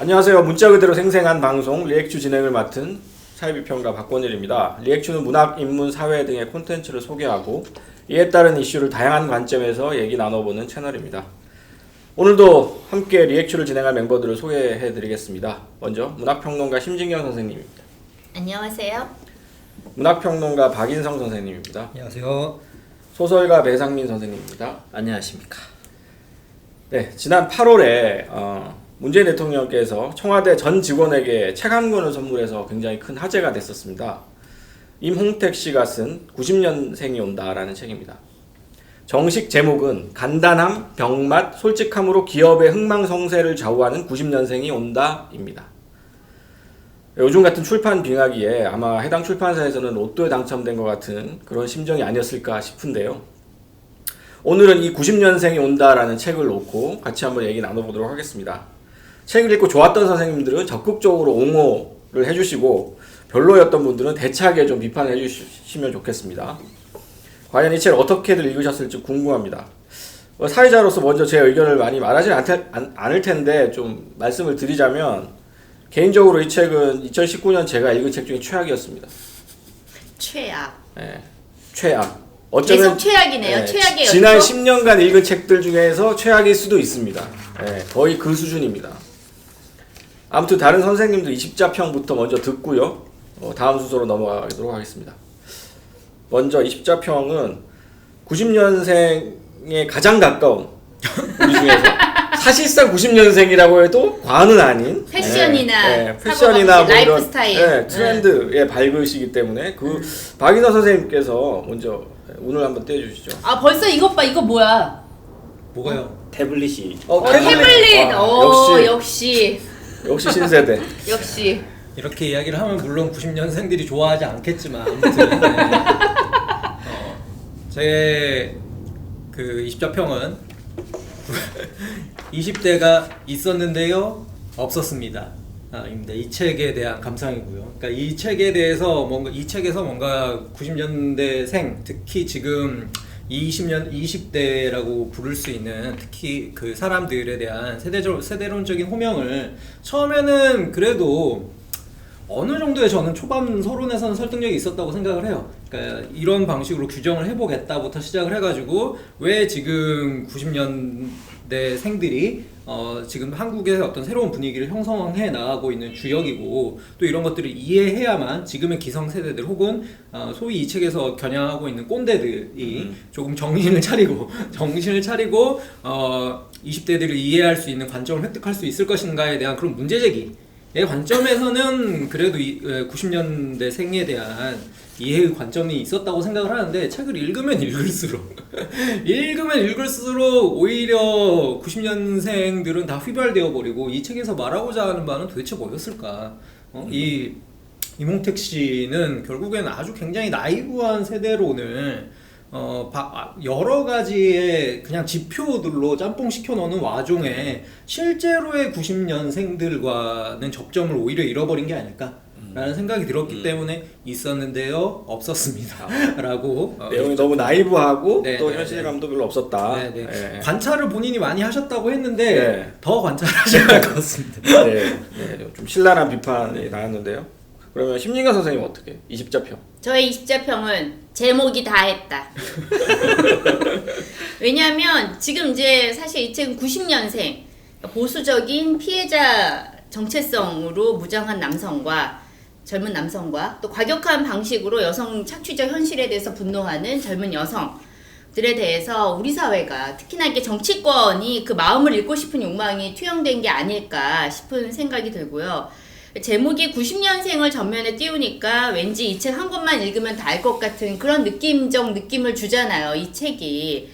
안녕하세요. 문자 그대로 생생한 방송 리액추 진행을 맡은 사회비평가 박권일입니다. 리액추는 문학, 인문, 사회 등의 콘텐츠를 소개하고 이에 따른 이슈를 다양한 관점에서 얘기 나눠보는 채널입니다. 오늘도 함께 리액추를 진행할 멤버들을 소개해드리겠습니다. 먼저 문학평론가 심진경 선생님입니다. 안녕하세요. 문학평론가 박인성 선생님입니다. 안녕하세요. 소설가 배상민 선생님입니다. 안녕하십니까. 네, 지난 8월에 어, 문재인 대통령께서 청와대 전 직원에게 책 한 권을 선물해서 굉장히 큰 화제가 됐었습니다. 임홍택 씨가 쓴 90년생이 온다라는 책입니다. 정식 제목은 간단함, 병맛, 솔직함으로 기업의 흥망성쇠를 좌우하는 90년생이 온다입니다. 요즘 같은 출판 빙하기에 아마 해당 출판사에서는 로또에 당첨된 것 같은 그런 심정이 아니었을까 싶은데요. 오늘은 이 90년생이 온다라는 책을 놓고 같이 한번 얘기 나눠보도록 하겠습니다. 책을 읽고 좋았던 선생님들은 적극적으로 옹호를 해주시고 별로였던 분들은 대차게 좀 비판해 주시면 좋겠습니다. 과연 이 책을 어떻게들 읽으셨을지 궁금합니다. 어, 사회자로서 먼저 제 의견을 많이 말하지 않을 텐데 좀 말씀을 드리자면 개인적으로 이 책은 2019년 제가 읽은 책 중에 최악이었습니다. 최악. 예, 최악. 계속 최악이네요. 예, 최악의 지난 연속? 10년간 읽은 책들 중에서 최악일 수도 있습니다. 예, 거의 그 수준입니다. 아무튼 다른 선생님들 20자평부터 먼저 듣고요. 어, 다음 순서로 넘어가도록 하겠습니다. 먼저 20자평은 90년생에 가장 가까운 우리 중에서 사실상 90년생이라고 해도 과언은 아닌 패션이나 예, 예, 패션이나 뭐 이런, 스타일. 예, 트렌드에 밝으시기 때문에 그 박인호 선생님께서 먼저 오늘 한번 떼주시죠. 아 벌써 이것 봐 이거 뭐야? 뭐가요? 태블릿이 어, 어, 태블릿. 와, 오, 역시 역시 역시 신세대. 역시. 이렇게 이야기를 하면 물론 90년생들이 좋아하지 않겠지만 아무튼 네. 어, 제그 20자평은 20대가 있었는데요 없었습니다. 아, 입니다. 이 책에 대한 감상이고요. 그러니까 이 책에 대해서 뭔가 이 책에서 뭔가 90년대생 특히 지금 20년 20대라고 부를 수 있는 특히 그 사람들에 대한 세대적 세대론적인 호명을 처음에는 그래도 어느 정도의 저는 초반 서론에서는 설득력이 있었다고 생각을 해요. 그러니까 이런 방식으로 규정을 해보겠다부터 시작을 해가지고 왜 지금 90년대 생들이 어 지금 한국의 어떤 새로운 분위기를 형성해 나가고 있는 주역이고 또 이런 것들을 이해해야만 지금의 기성세대들 혹은 어 소위 이 책에서 겨냥하고 있는 꼰대들이 조금 정신을 차리고 정신을 차리고 어 20대들을 이해할 수 있는 관점을 획득할 수 있을 것인가에 대한 그런 문제 제기 의 관점에서는 그래도 이, 90년대 생에 대한 이해의 관점이 있었다고 생각을 하는데 책을 읽으면 읽을수록 읽으면 읽을수록 오히려 90년생들은 다 휘발되어 버리고 이 책에서 말하고자 하는 바는 도대체 뭐였을까? 어? 이 이몽택 씨는 결국에는 아주 굉장히 나이브한 세대론을 어, 바- 아, 여러 가지의 그냥 지표들로 짬뽕 시켜 놓는 와중에 실제로의 90년생들과는 접점을 오히려 잃어버린 게 아닐까 라는 생각이 들었기 때문에 있었는데요 없었습니다 라고 어, 내용이 너무 나이브하고 네, 또 네, 현실감도 별로 없었다. 네, 네. 예. 관찰을 본인이 많이 하셨다고 했는데 네. 더 관찰하셔야 할 것 같습니다. 네, 네, 좀 신랄한 비판이 나왔는데요. 그러면 심진경 선생님 어떻게? 20자평. 저의 20자평은 제목이 다 했다. 왜냐하면 지금 이제 사실 이 책은 90년생 보수적인 피해자 정체성으로 무장한 남성과 젊은 남성과 또 과격한 방식으로 여성 착취적 현실에 대해서 분노하는 젊은 여성들에 대해서 우리 사회가 특히나 이게 정치권이 그 마음을 읽고 싶은 욕망이 투영된 게 아닐까 싶은 생각이 들고요. 제목이 90년생을 전면에 띄우니까 왠지 이 책 한 권만 읽으면 다 알 것 같은 그런 느낌적 느낌을 주잖아요, 이 책이.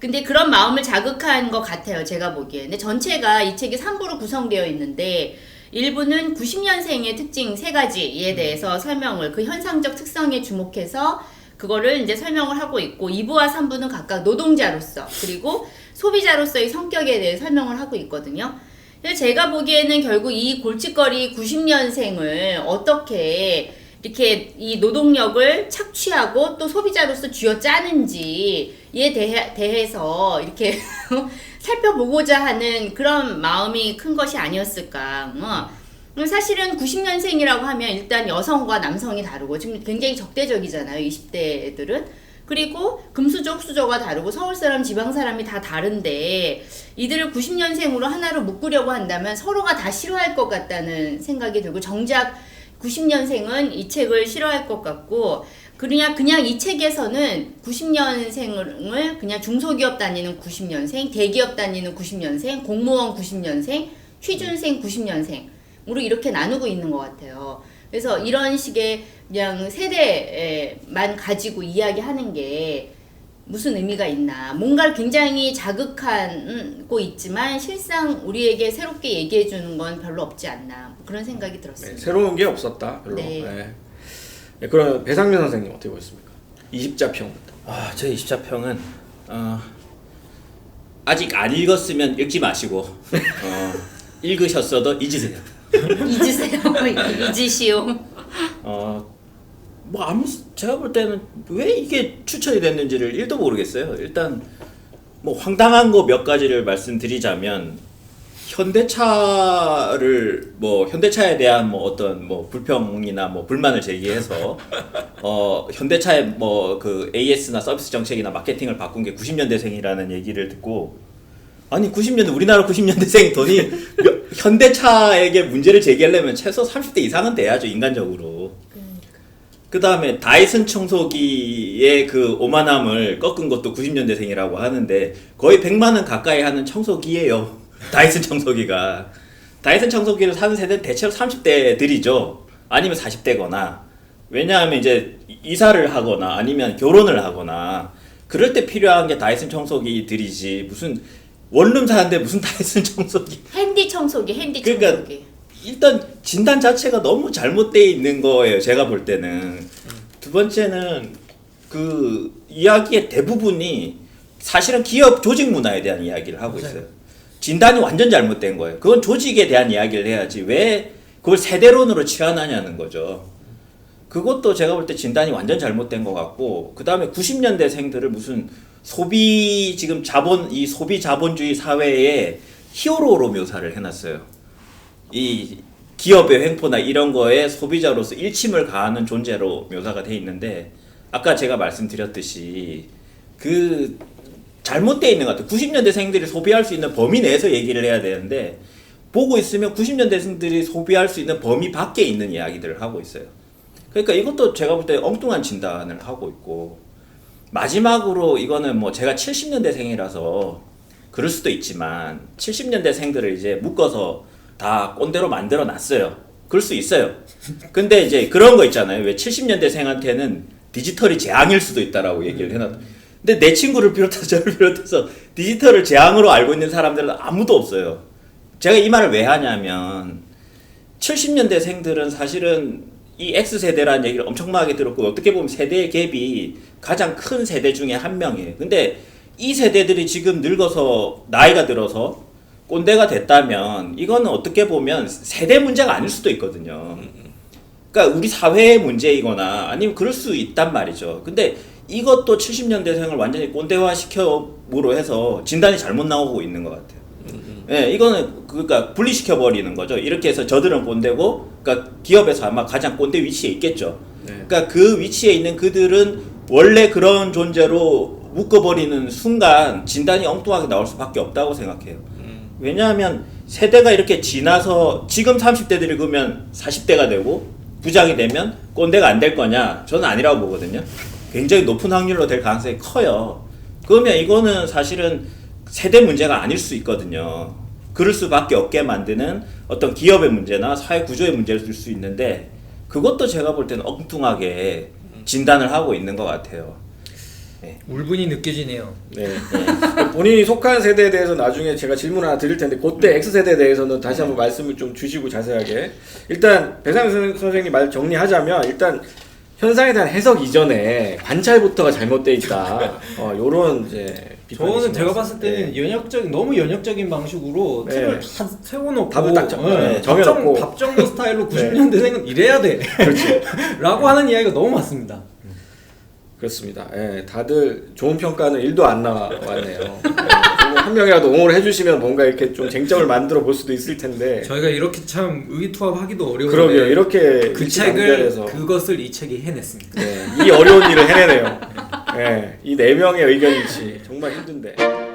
근데 그런 마음을 자극한 것 같아요, 제가 보기에. 근데 전체가 이 책이 3부로 구성되어 있는데, 1부는 90년생의 특징 세 가지에 대해서 설명을, 그 현상적 특성에 주목해서 그거를 이제 설명을 하고 있고, 2부와 3부는 각각 노동자로서, 그리고 소비자로서의 성격에 대해 설명을 하고 있거든요. 그래서 제가 보기에는 결국 이 골칫거리 90년생을 어떻게 이렇게 이 노동력을 착취하고 또 소비자로서 쥐어 짜는지에 대해, 대해서 이렇게 살펴보고자 하는 그런 마음이 큰 것이 아니었을까. 어. 사실은 90년생이라고 하면 일단 여성과 남성이 다르고 지금 굉장히 적대적이잖아요. 20대들은. 그리고 금수저, 흙수저가 다르고 서울 사람, 지방 사람이 다 다른데 이들을 90년생으로 하나로 묶으려고 한다면 서로가 다 싫어할 것 같다는 생각이 들고 정작 90년생은 이 책을 싫어할 것 같고 그냥 그냥 이 책에서는 90년생을 그냥 중소기업 다니는 90년생, 대기업 다니는 90년생, 공무원 90년생, 취준생 90년생으로 이렇게 나누고 있는 것 같아요. 그래서 이런 식의 그냥 세대만 가지고 이야기하는 게 무슨 의미가 있나. 뭔가를 굉장히 자극하고 있지만 실상 우리에게 새롭게 얘기해 주는 건 별로 없지 않나. 그런 생각이 네, 들었습니다. 새로운 게 없었다. 별로. 네. 네. 네, 그럼 배상민 선생님 어떻게 보셨습니까? 20자평. 아, 제 20자평은 어, 아직 안 읽었으면 읽지 마시고 어, 읽으셨어도 잊으세요. 잊으세요. 잊으시오. 어, 뭐 아무 제가 볼 때는 왜 이게 추천이 됐는지를 1도 모르겠어요. 일단 뭐 황당한 거 몇 가지를 말씀드리자면 현대차를 뭐 현대차에 대한 뭐 어떤 뭐 불평이나 뭐 불만을 제기해서 어 현대차의 뭐 그 AS나 서비스 정책이나 마케팅을 바꾼 게 90년대생이라는 얘기를 듣고 아니 90년대 우리나라 90년대생이 돈이 몇- 현대차에게 문제를 제기하려면 최소 30대 이상은 돼야죠 인간적으로. 그 다음에 다이슨 청소기의 그 오만함을 꺾은 것도 90년대생이라고 하는데 거의 100만 원 가까이 하는 청소기예요. 다이슨 청소기가. 다이슨 청소기를 사는 세대는 대체로 30대들이죠. 아니면 40대거나. 왜냐하면 이제 이사를 하거나 아니면 결혼을 하거나 그럴 때 필요한 게 다이슨 청소기들이지 무슨 원룸 사는데 무슨 다이슨 청소기 핸디 청소기, 핸디 그러니까 청소기. 일단 진단 자체가 너무 잘못되어 있는 거예요. 제가 볼 때는 두 번째는 그 이야기의 대부분이 사실은 기업 조직 문화에 대한 이야기를 하고 있어요. 진단이 완전 잘못된 거예요. 그건 조직에 대한 이야기를 해야지 왜 그걸 세대론으로 치환하냐는 거죠. 그것도 제가 볼 때 진단이 완전 잘못된 것 같고 그 다음에 90년대생들을 무슨 소비 지금 자본 이 소비 자본주의 사회의 히어로로 묘사를 해놨어요. 이 기업의 횡포나 이런 거에 소비자로서 일침을 가하는 존재로 묘사가 돼 있는데 아까 제가 말씀드렸듯이 그 잘못되어 있는 것 같아요. 90년대생들이 소비할 수 있는 범위 내에서 얘기를 해야 되는데 보고 있으면 90년대생들이 소비할 수 있는 범위 밖에 있는 이야기들을 하고 있어요. 그러니까 이것도 제가 볼 때 엉뚱한 진단을 하고 있고 마지막으로 이거는 뭐 제가 70년대생이라서 그럴 수도 있지만 70년대생들을 이제 묶어서 다 꼰대로 만들어 놨어요. 그럴 수 있어요. 근데 이제 그런 거 있잖아요. 왜 70년대생한테는 디지털이 재앙일 수도 있다라고 얘기를 해놨다. 근데 내 친구를 비롯해서 저를 비롯해서 디지털을 재앙으로 알고 있는 사람들은 아무도 없어요. 제가 이 말을 왜 하냐면 70년대 생들은 사실은 이 X세대라는 얘기를 엄청나게 들었고 어떻게 보면 세대의 갭이 가장 큰 세대 중에 한 명이에요. 근데 이 세대들이 지금 늙어서 나이가 들어서 꼰대가 됐다면 이거는 어떻게 보면 세대 문제가 아닐 수도 있거든요. 그러니까 우리 사회의 문제이거나 아니면 그럴 수 있단 말이죠. 근데 이것도 70년대생을 완전히 꼰대화 시켜으로 해서 진단이 잘못 나오고 있는 것 같아요. 예, 이거는 그러니까 분리시켜 버리는 거죠. 이렇게 해서 저들은 꼰대고, 그러니까 기업에서 아마 가장 꼰대 위치에 있겠죠. 네. 그러니까 그 위치에 있는 그들은 원래 그런 존재로 묶어버리는 순간 진단이 엉뚱하게 나올 수밖에 없다고 생각해요. 왜냐하면 세대가 이렇게 지나서 지금 30대들이 그러면 40대가 되고 부장이 되면 꼰대가 안 될 거냐? 저는 아니라고 보거든요. 굉장히 높은 확률로 될 가능성이 커요. 그러면 이거는 사실은 세대 문제가 아닐 수 있거든요. 그럴 수밖에 없게 만드는 어떤 기업의 문제나 사회 구조의 문제일 수 있는데 그것도 제가 볼 때는 엉뚱하게 진단을 하고 있는 것 같아요. 울분이 느껴지네요. 네. 본인이 속한 세대에 대해서 나중에 제가 질문 하나 드릴 텐데 그때 X 세대에 대해서는 다시 한번 말씀을 좀 주시고 자세하게 일단 배상민 선- 선생님 말 정리하자면 일단 현상에 대한 해석 이전에 관찰부터가 잘못돼 있다. 어, 요런 이제 비판이 저는 제가 심했어요. 봤을 때는 네. 연역적 너무 연역적인 방식으로 네. 틀을 다 세워놓고 답을 딱 정- 네, 답정, 정해놓고. 답정도 스타일로 90년대 생은 이래야 돼 라고 하는 이야기가 너무 많습니다 그렇습니다. 예, 다들 좋은 평가는 1도 안 나왔네요. 예, 한 명이라도 옹호를 해주시면 뭔가 이렇게 좀 쟁점을 만들어 볼 수도 있을 텐데. 저희가 이렇게 참 의기투합하기도 어려운데 그러게요. 이렇게 그 책을 그것을 이 책이 해냈습니다 네, 이 어려운 일을 해내네요. 예, 이네 명의 의견 일치 정말 힘든데.